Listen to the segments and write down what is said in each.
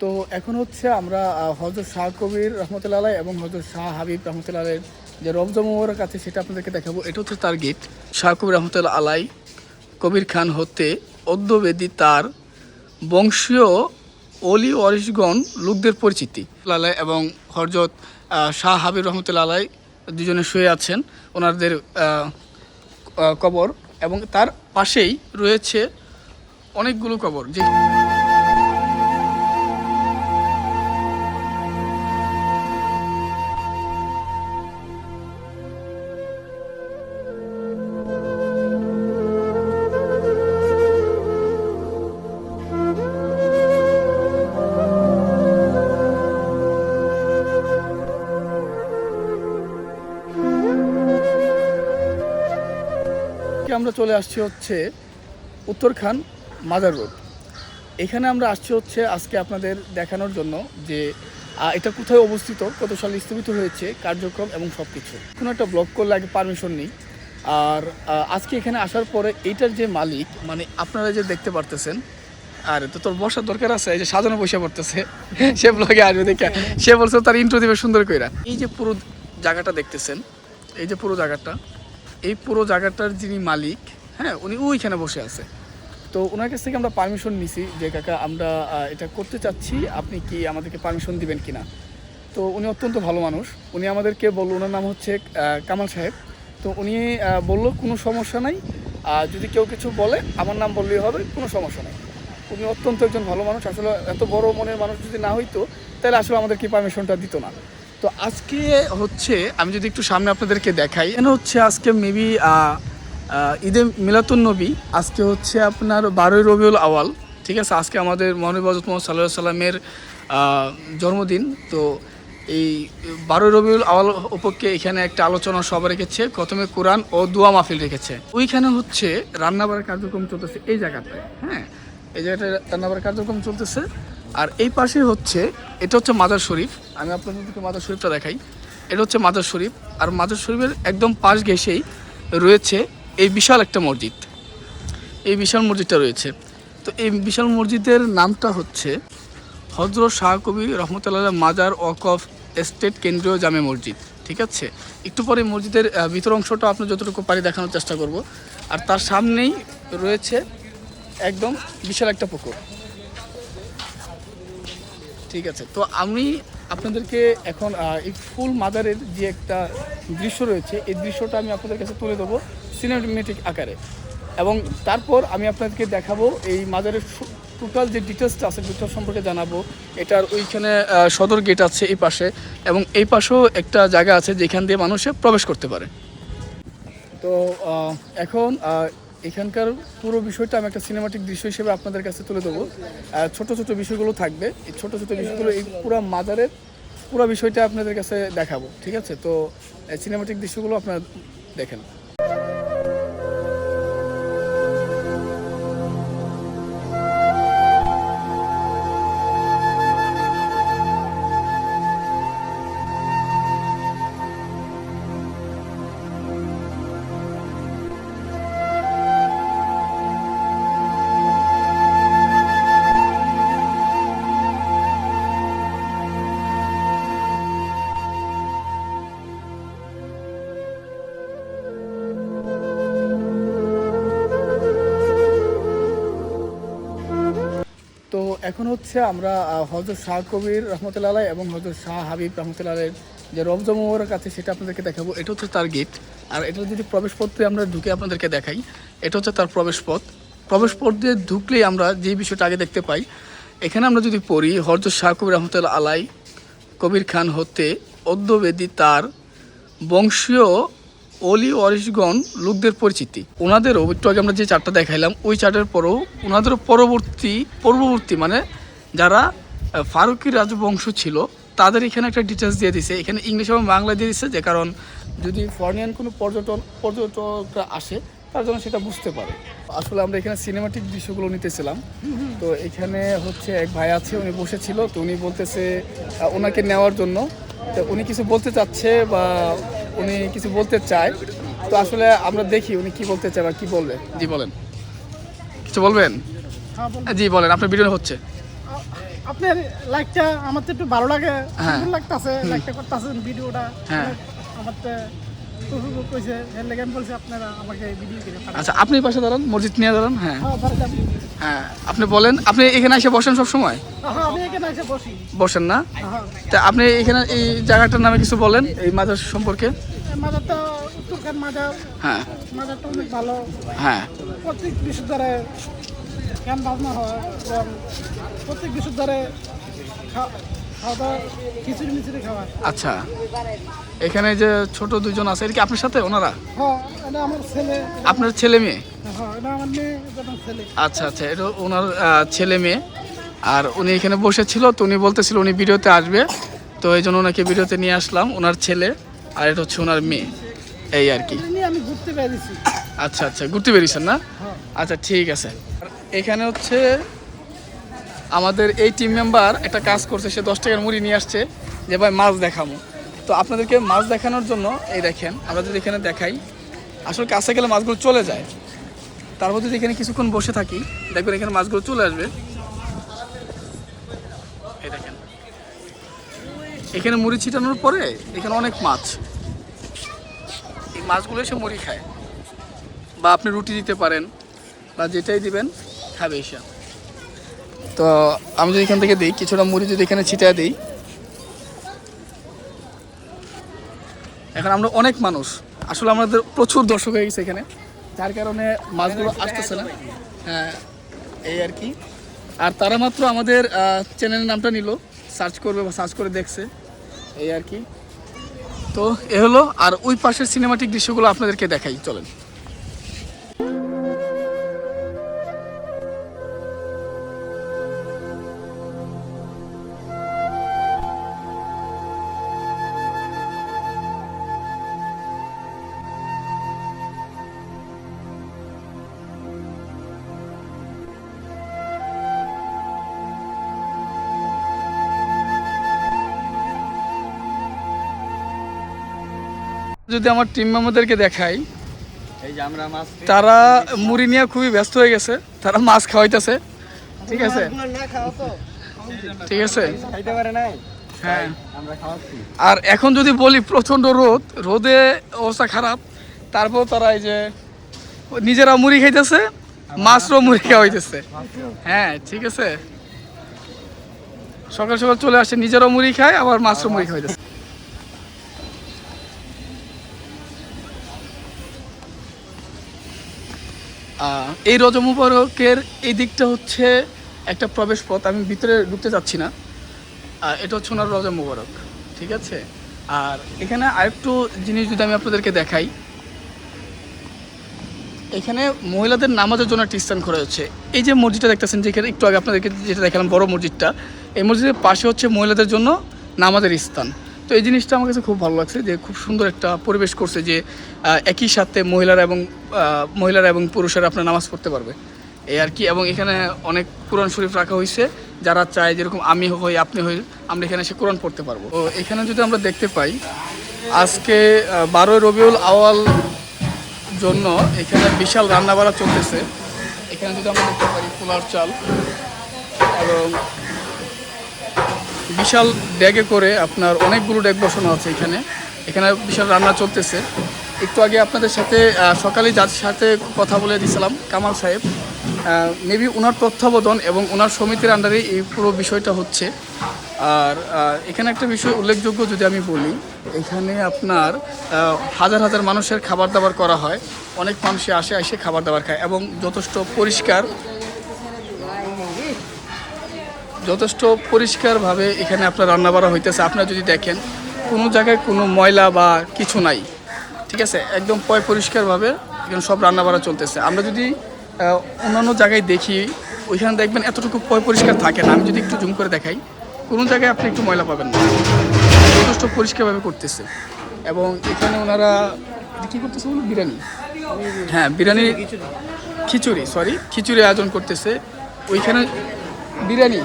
তো এখন হচ্ছে আমরা হজরত শাহ কবির রহমতুল্লাহ এবং হজরত শাহ হাবিব রহমতুল্লাহ আলাইয়ের যে রমজা মোবারক আছে সেটা আপনাদেরকে দেখাবো। এটা হচ্ছে তার গেট শাহ কবির রহমতুল্লাহ আলাই কবির খান হতে অদ্যবেদী তার বংশীয় অলি ওয়ারিশগণ লোকদের পরিচিতি। আলাই এবং হরজত শাহ হাবিব রহমতুল্লাহ আলাই দুজনে শুয়ে আছেন, ওনাদের কবর এবং তার পাশেই রয়েছে অনেকগুলো কবর। যে আমরা চলে আসছি হচ্ছে উত্তরখান মাজার রোড। এখানে আমরা আসছি হচ্ছে আজকে আপনাদের দেখানোর জন্য যে এটা কোথায় অবস্থিত, কত সালে স্থগিত হয়েছে, কার্যক্রম এবং সব কিছু কোনো একটা ব্লক করলে আগে পারমিশন নিই। আর আজকে এখানে আসার পরে এইটার যে মালিক মানে আপনারা যে দেখতে পারতেছেন, আর তো তোর বসার দরকার আছে, এই যে সাজানো বসে পড়তেছে, সে ব্লগে আসবে দেখে। সে বলছে তার ইন্ট্রো দিবে সুন্দর কইরা। এই যে পুরো জায়গাটা দেখতেছেন, এই যে পুরো জায়গাটা এই পুরো জায়গাটার যিনি মালিক হ্যাঁ উনি ওইখানে বসে আছে। তো ওনার কাছ থেকে আমরা পারমিশন নিছি যে, কাকা, আমরা এটা করতে চাচ্ছি, আপনি কি আমাদেরকে পারমিশন দিবেন কিনা? তো উনি অত্যন্ত ভালো মানুষ। উনি আমাদেরকে বলল, ওনার নাম হচ্ছে কামাল সাহেব। তো উনি বলল, কোনো সমস্যা নাই। আর যদি কেউ কিছু বলে, আমার নাম বললেই হবে, কোনো সমস্যা নেই। উনি অত্যন্ত একজন ভালো মানুষ। আসলে এত বড় মনের মানুষ যদি না হইতো, তাহলে আসলে আমাদেরকে পারমিশনটা দিত না। তো আজকে হচ্ছে, আমি যদি একটু সামনে আপনাদেরকে দেখাই, এখানে হচ্ছে আজকে মেবি ঈদে মিলাতুন নবী, আজকে হচ্ছে আপনার বারোই রবিউল আওয়াল, ঠিক আছে? আজকে আমাদের মহানবী মোহাম্মদ সাল্লাহ সাল্লামের জন্মদিন। তো এই বারোই রবিউল আওয়াল উপলক্ষে এখানে একটা আলোচনা সভা রেখেছে, প্রথমে কোরআন ও দোয়া মাহফিল রেখেছে। ওইখানে হচ্ছে রান্নাবাড়ার কার্যক্রম চলতেছে এই জায়গাটায় হ্যাঁ? এই জায়গাটায় রান্নাবাড়ার কার্যক্রম চলতেছে। আর এই পাশে হচ্ছে, এটা হচ্ছে মাদার শরীফ। আমি আপনাদেরকে মাদার শরীফটা দেখাই। এটা হচ্ছে মাদার শরীফ। আর মাদার শরীফের একদম পাশ ঘেসেই রয়েছে এই বিশাল একটা মসজিদ। এই বিশাল মসজিদটা রয়েছে। তো এই বিশাল মসজিদের নামটা হচ্ছে হজরত শাহ কবি রহমতুল্লাহ মাজার ওয়াকফ এস্টেট কেন্দ্রীয় জামে মসজিদ। ঠিক আছে? একটু পরে মসজিদের ভিতর অংশটা আপনি যতটুকু পারি দেখানোর চেষ্টা করব। আর তার সামনেই রয়েছে একদম বিশাল একটা পুকুর। ঠিক আছে। তো আমি আপনাদেরকে এখন এই ফুল মাদারের যে একটা দৃশ্য রয়েছে, এই দৃশ্যটা আমি আপনাদের কাছে তুলে দেবো সিনেমেটিক আকারে। এবং তারপর আমি আপনাদেরকে দেখাবো এই মাজারের টোটাল যে ডিটেলসটা আছে ডিটেলস সম্পর্কে জানাব। এটার ওইখানে সদর গেট আছে এই পাশে এবং এই পাশেও একটা জায়গা আছে যেখান দিয়ে মানুষে প্রবেশ করতে পারে। তো এখন এখানকার পুরো বিষয়টা আমি একটা সিনেমাটিক দৃশ্য হিসেবে আপনাদের কাছে তুলে দেবো ছোট ছোট বিষয়গুলো থাকবে। এই ছোট ছোট বিষয়গুলো এই পুরো মাজারের পুরো বিষয়টা আপনাদের কাছে দেখাবো, ঠিক আছে? তো সিনেমাটিক দৃশ্যগুলো আপনারা দেখেন। এখন হচ্ছে আমরা হজরত শাহ কবির রহমতুল্লাহ এবং হজরত শাহ হাবিব রহমতুল্লাহ আলাইয়ের যে রমজা মোবারক আছে সেটা আপনাদেরকে দেখাবো। এটা হচ্ছে তার গেট। আর এটা যদি প্রবেশ পথে আমরা ঢুকে আপনাদেরকে দেখাই, এটা হচ্ছে তার প্রবেশ পথ প্রবেশ পথ দিয়ে ঢুকলেই আমরা যে বিষয়টা আগে দেখতে পাই, এখানে আমরা যদি পড়ি হজরত শাহ কবির রহমতুল্লাহ আলাই কবির খান হতে অদ্যবেদী তার বংশীয় অলি ওয়ারিশগণ লোকদের পরিচিতি। ওনাদেরও একটু আগে আমরা যে চারটা দেখাইলাম, ওই চার্টের পরেও ওনাদেরও পরবর্তী, পূর্ববর্তী মানে যারা ফারুকি রাজবংশ ছিল, তাদের এখানে একটা ডিটেলস দিয়ে দিছে। এখানে ইংলিশ এবং বাংলা দিয়ে দিচ্ছে যে কারণ যদি ফরেনিয়ান কোনো পর্যটন, পর্যটকরা আসে, তার জন্য সেটা বুঝতে পারে। আসলে আমরা এখানে সিনেমাটিক দৃশ্যগুলো নিতেছিলাম। তো এখানে হচ্ছে এক ভাই আছে, উনি বসেছিল, তো উনি বলতেছে ওনাকে নেওয়ার জন্য। তো উনি কিছু বলতে চাচ্ছে বা উনি কিছু বলতে চায়। তো আসলে আমরা দেখি উনি কি বলতে চায় বা কি বলবে। জি বলেন। কিছু বলবেন? জি বলেন আপনার ভিডিও হচ্ছে। আপনার লাইকটা আমার তো একটু ভালো লাগে হ্যাঁ। সুন্দর লাগতাছে লাইকটা করতেছেন ভিডিওটা। হ্যাঁ। আমার তো আচ্ছা আপনি পাশে দাঁড়ান মসজিদ নিয়ে দাঁড়ান হ্যাঁ। হ্যাঁ হ্যাঁ আপনি বলেন আপনি এখানে এসে বসেন সব সময়? বসেন না? হ্যাঁ। তা আপনি এখানে এই জায়গাটার নামে কিছু বলেন এই মাজার সম্পর্কে? হ্যাঁ। হ্যাঁ। প্রত্যেক বিশুদ্ধারে গান বাজনা হয় এবং প্রত্যেক বিশুদ্ধারে আচ্ছা এখানে যে ছোট দুজন আছে এটা কি আপনার সাথে ওনারা? হ্যাঁ আপনার ছেলে মেয়ে? হ্যাঁ আচ্ছা আচ্ছা এটা ওনার ছেলে মেয়ে। আর উনি এখানে বসেছিল তো উনি বলতেছিল উনি ভিডিওতে আসবে। তো এই জন্য ওনাকে ভিডিওতে নিয়ে আসলাম ওনার ছেলে আর এটা হচ্ছে ওনার মেয়ে। এই আর কি। আমি আচ্ছা আচ্ছা ঘুরতে বেরিয়েছেন না? হ্যাঁ। আচ্ছা ঠিক আছে। এখানে হচ্ছে আমাদের এই টিম মেম্বার একটা কাজ করছে, সে দশ টাকার মুড়ি নিয়ে আসছে যে, ভাই, মাছ দেখামো। তো আপনাদেরকে মাছ দেখানোর জন্য এই দেখেন, আমরা যদি এখানে দেখাই, আসলে কাছে গেলে মাছগুলো চলে যায়। তারপর যদি এখানে কিছুক্ষণ বসে থাকি, দেখবেন এখানে মাছগুলো চলে আসবে। এই দেখেন। এখানে মুড়ি ছিটানোর পরে এখানে অনেক মাছ। এই মাছগুলো এসে মুড়ি খায়। বা আপনি রুটি দিতে পারেন, বা যেটাই দিবেন, খাবে এসে। তো আমি যদি এখান থেকে দিই কিছুটা মুড়ি যদি এখানে ছিটিয়ে দিই। এখন আমরা অনেক মানুষ। আসলে আমাদের প্রচুর দর্শক হয়ে গেছে এখানে। যার কারণে মাছগুলো আসতেছে না। হ্যাঁ এই আর কি। আর তারা মাত্র আমাদের চ্যানেলের নামটা নিল। সার্চ করবে বা সার্চ করে দেখছে। এই আর কি। তো এ হলো আর ওই পাশের সিনেমাটিক দৃশ্যগুলো আপনাদেরকে দেখাই। চলেন। যদি আমার টিম মেম্বারদেরকে দেখাই এই যে আমরা মাছ তারা মুড়ি নিয়ে খুবই ব্যস্ত হয়ে গেছে তারা মাছ খাওয়াইতেছে। ঠিক আছে? খাওয়া ঠিক আছে? খাইতে পারে নাই? হ্যাঁ। আর এখন যদি বলি প্রচণ্ড রোদ রোদে অবস্থা খারাপ তারপর তারা এই যে নিজেরা মুড়ি খাইতেছে মাছরও মুড়ি খাওয়াইতেছে হ্যাঁ ঠিক আছে? সকাল সকাল চলে আসে নিজেরাও মুড়ি খায় আবার মাছরও মুড়ি খাওয়াইতেছে এই রজ মুবারকের এই দিকটা হচ্ছে একটা প্রবেশ পথ আমি ভিতরে ঢুকতে চাচ্ছি না। এটা হচ্ছে ওনার রজা মুবারক ঠিক আছে? আর এখানে আরেকটু জিনিস যদি আমি আপনাদেরকে দেখাই। এখানে মহিলাদের নামাজের জন্য একটা স্থান করা হচ্ছে এই যে মসজিদটা দেখতেছেন, যেখানে একটু আগে আপনাদেরকে যেটা দেখালাম, বড় মসজিদটা, এই মসজিদের পাশে হচ্ছে মহিলাদের জন্য নামাজের স্থান। তো এই জিনিসটা আমার কাছে খুব ভালো লাগছে যে খুব সুন্দর একটা পরিবেশ করছে যে একই সাথে মহিলারা এবং মহিলারা এবং পুরুষেরা আপনার নামাজ পড়তে পারবে। এই আর কি, এবং এখানে অনেক কোরআন শরীফ রাখা হয়েছে। যারা চায় যেরকম আমি হই, আপনি হই, আমরা এখানে এসে কোরআন পড়তে পারব। তো এখানে যদি আমরা দেখতে পাই, আজকে বারোই রবিউল আওয়াল জন্য এখানে বিশাল রান্নাবাড়া চলতেছে। এখানে যদি আমরা দেখতে পারি পোলার চাল এবং বিশাল ড্যাগে করে আপনার অনেকগুলো ড্যাগ বসানো আছে এখানে। এখানে বিশাল রান্না চলতেছে। একটু আগে আপনাদের সাথে সকালে যার সাথে কথা বলে দিয়েছিলাম কামাল সাহেব মেবি ওনার তত্ত্বাবধান এবং ওনার সমিতির আন্ডারে এই পুরো বিষয়টা হচ্ছে। আর এখানে একটা বিষয় উল্লেখযোগ্য যদি আমি বলি, এখানে আপনার হাজার হাজার মানুষের খাবার দাবার করা হয়। অনেক মানুষই আসে এসে খাবার দাবার খায় এবং যথেষ্ট পরিষ্কার যথেষ্ট পরিষ্কারভাবে এখানে আপনার রান্নাবাড়া হইতেছে। আপনারা যদি দেখেন কোনো জায়গায় কোনো ময়লা বা কিছু নাই ঠিক আছে? একদম পয় পরিষ্কারভাবে এখানে সব রান্নাবাড়া চলতেছে। আমরা যদি অন্যান্য জায়গায় দেখি ওইখানে দেখবেন এতটুকু পয় পরিষ্কার থাকে না। আমি যদি একটু জুম করে দেখাই কোনো জায়গায় আপনি একটু ময়লা পাবেন না। যথেষ্ট পরিষ্কারভাবে করতেছে। এবং এখানে ওনারা কী করতেছে বলুন? বিরিয়ানি। হ্যাঁ বিরিয়ানি খিচুড়ি। সরি খিচুড়ি আয়োজন করতেছে। ওইখানে বিরিয়ানি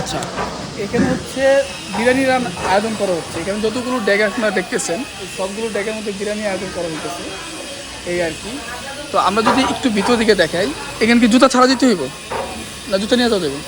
আচ্ছা। এখানে হচ্ছে বিরিয়ানি রান আয়োজন করা হচ্ছে। এখানে যতগুলো ড্যাগ আপনারা দেখতেছেন, সবগুলো ড্যাগের মধ্যে বিরিয়ানি আয়োজন করা হইতেছে। এই আর কি। তো আমরা যদি একটু ভিতর দিকে দেখাই, এখানে কি জুতা ছাড়া দিতে হইব? না জুতা নিয়ে যাওয়া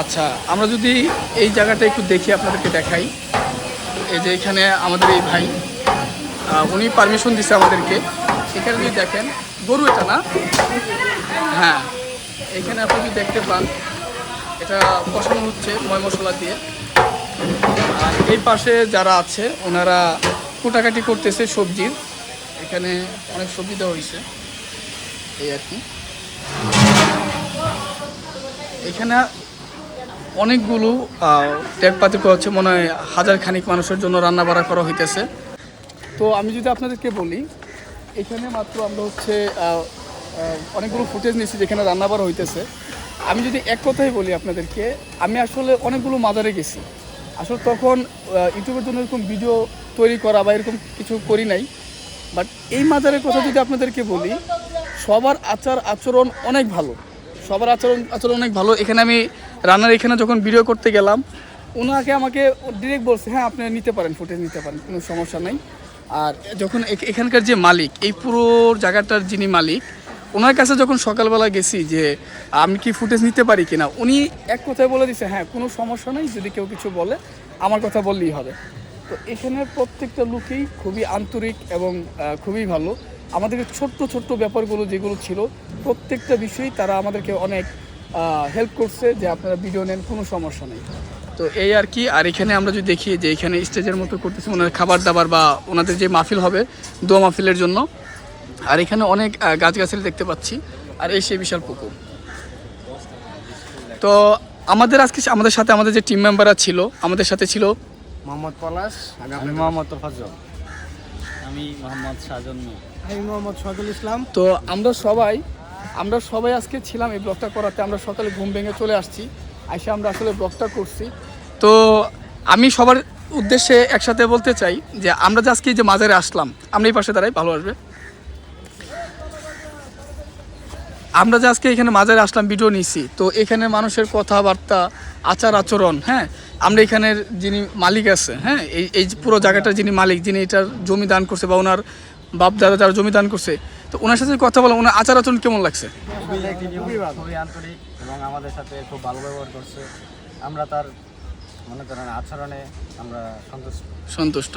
আচ্ছা আমরা যদি এই জায়গাটা একটু দেখি, আপনাদেরকে দেখাই। এই যে এখানে আমাদের এই ভাই উনি পারমিশন দিছে আমাদেরকে। এখানে যদি দেখেন, গরু এটা না? হ্যাঁ। এখানে আপনি দেখতে পান এটা কষানো হচ্ছে ময় মশলা দিয়ে। আর এই পাশে যারা আছে, ওনারা কুটাকাটি করতেছে সবজির এখানে অনেক সবজি দেওয়া হয়েছে। এই আর কি। এখানে অনেকগুলো ট্যাগপাতি করা হচ্ছে মনে হয় হাজার খানিক মানুষের জন্য রান্না বাড়া করা হইতেছে। তো আমি যদি আপনাদেরকে বলি, এখানে মাত্র আমরা হচ্ছে অনেকগুলো ফুটেজ নিয়েছি যেখানে রান্না বাড়া হইতেছে। আমি যদি এক কথাই বলি আপনাদেরকে, আমি আসলে অনেকগুলো মাজারে গেছি। আসলে তখন ইউটিউবের জন্য এরকম ভিডিও তৈরি করা বা এরকম কিছু করি নাই। বাট এই মাজারের কথা যদি আপনাদেরকে বলি, সবার আচার আচরণ অনেক ভালো। সবার আচরণ আচরণ অনেক ভালো। এখানে আমি রান্নার এখানে যখন ভিডিও করতে গেলাম ওনাকে আমাকে ডিরেক্ট বলছে হ্যাঁ আপনি নিতে পারেন ফুটেজ নিতে পারেন, কোনো সমস্যা নাই। আর যখন এখানকার যে মালিক, এই পুরো জায়গাটার যিনি মালিক ওনার কাছে যখন সকালবেলা গেছি যে আমি কি ফুটেজ নিতে পারি কিনা, উনি এক কথায় বলে দিছে হ্যাঁ কোনো সমস্যা নেই, যদি কেউ কিছু বলে, আমার কথা বললেই হবে। তো এখানে প্রত্যেকটা লোকেই খুবই আন্তরিক এবং খুবই ভালো। আমাদেরকে ছোট্ট ছোট্ট ব্যাপারগুলো যেগুলো ছিল, প্রত্যেকটা বিষয়েই তারা আমাদেরকে অনেক হেল্প করছে যে আপনারা ভিডিও নেন, কোনো সমস্যা নেই। তো এই আর কি, আর এখানে আমরা যদি দেখি যে এখানে স্টেজের মতো করতেছি, ওনার খাবার দাবার বা ওনাদের যে মাহফিল হবে, দোয়া মাহফিলের জন্য আর এখানে অনেক গাছগাছালি দেখতে পাচ্ছি আর এই সেই বিশাল পুকুর। তো আমাদের আজকে আমাদের সাথে আমাদের যে টিম মেম্বাররা ছিল আমাদের সাথে ছিল মোহাম্মদ পলাশ আমি মোহাম্মদ ফজল। আমি মোহাম্মদ সাজন আমি মোহাম্মদ শহীদুল ইসলাম। তো আমরা সবাই আমরা সবাই আজকে ছিলাম এই ব্লগটা করাতে আমরা সকালে ঘুম ভেঙে চলে আসছি এসে আমরা আসলে ব্লগটা করছি। তো আমি সবার উদ্দেশ্যে একসাথে বলতে চাই যে আমরা যে আজকে যে মাজারে আসলাম আমরা এই পাশে দাঁড়াই ভালো আসবে। আমরা যে আজকে এখানে মাজারে আসলাম ভিডিও নিছি। তো এখানে মানুষের কথাবার্তা আচার আচরণ হ্যাঁ? আমরা এখানের যিনি মালিক আছে হ্যাঁ? এই এই যে পুরো জায়গাটার যিনি মালিক যিনি এটার জমি দান করছে বা ওনার বাপ দাদা যারা জমি দান করছে তো ওনার সাথে কথা বলা ওনার আচার আচরণ কেমন লাগছে? খুবই খুবই আন্তরিক এবং আমাদের সাথে খুব ভালো ব্যবহার করছে। আমরা তার মনে করেন আচরণে আমরা সন্তুষ্ট। সন্তুষ্ট।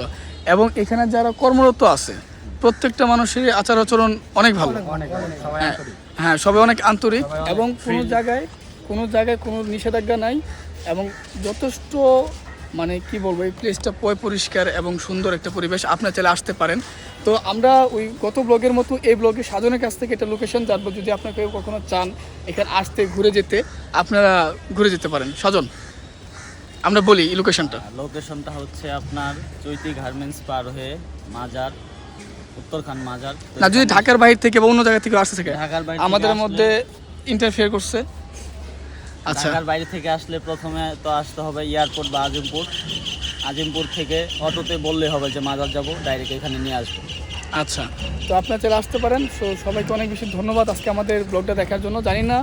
এবং এখানে যারা কর্মরত আছে প্রত্যেকটা মানুষের আচার আচরণ অনেক ভালো। অনেক অনেক সবাই হ্যাঁ, সবাই অনেক আন্তরিক এবং কোনো জায়গায় কোনো জায়গায় কোনো নিষেধাজ্ঞা নাই এবং যথেষ্ট মানে কি বলব এই প্লেসটা পয় পরিষ্কার এবং সুন্দর একটা পরিবেশ আপনার চাইলে আসতে পারেন। তো আমরা ওই গত ব্লগের মতো এই ব্লগে সাজনের কাছ থেকে একটা লোকেশন জানব। যদি আপনার কেউ কখনো চান এখানে আসতে ঘুরে যেতে আপনারা ঘুরে যেতে পারেন। সাজন আমরা বলি লোকেশনটা লোকেশনটা হচ্ছে আপনার চৈতি গার্মেন্টস পার হয়ে মাজার উত্তরখান মাজার। না যদি ঢাকার বাইরে থেকে বা অন্য জায়গা থেকে আসতে থাকে ঢাকার বাইরে আমাদের মধ্যে ইন্টারফেয়ার করছে। আচ্ছা। ঢাকার বাইরে থেকে আসলে প্রথমে তো আসতে হবে এয়ারপোর্ট বা আজিমপুর। আজিমপুর থেকে অটোতে বললে হবে যে মাজার যাব ডাইরেক্ট এখানে নিয়ে আসব। আচ্ছা। তো আপনারা চলে আসতে পারেন। সো সবাইকে অনেক বেশি ধন্যবাদ আজকে আমাদের ব্লগটা দেখার জন্য। জানি না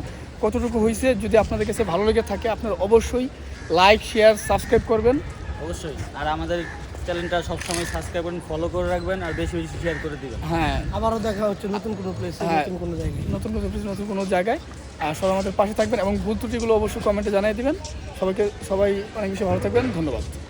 কতটুকু হয়েছে। যদি আপনাদের কাছে ভালো লেগে থাকে আপনারা অবশ্যই লাইক শেয়ার সাবস্ক্রাইব করবেন। অবশ্যই। আর আমাদের চ্যানেলটা সবসময় সাবস্ক্রাইব করুন ফলো করে রাখবেন আর বেশি বেশি শেয়ার করে দিবেন। হ্যাঁ। আবারও দেখা হচ্ছে নতুন কোনো প্লেস হ্যাঁ। নতুন কোনো জায়গায়। নতুন কোনো নতুন কোনো জায়গায়। আর সবাই আমাদের পাশে থাকবেন এবং ভুল ত্রুটিগুলো অবশ্যই কমেন্টে জানিয়ে দিবেন। সবাইকে সবাই অনেক বেশি ভালো থাকবেন। ধন্যবাদ।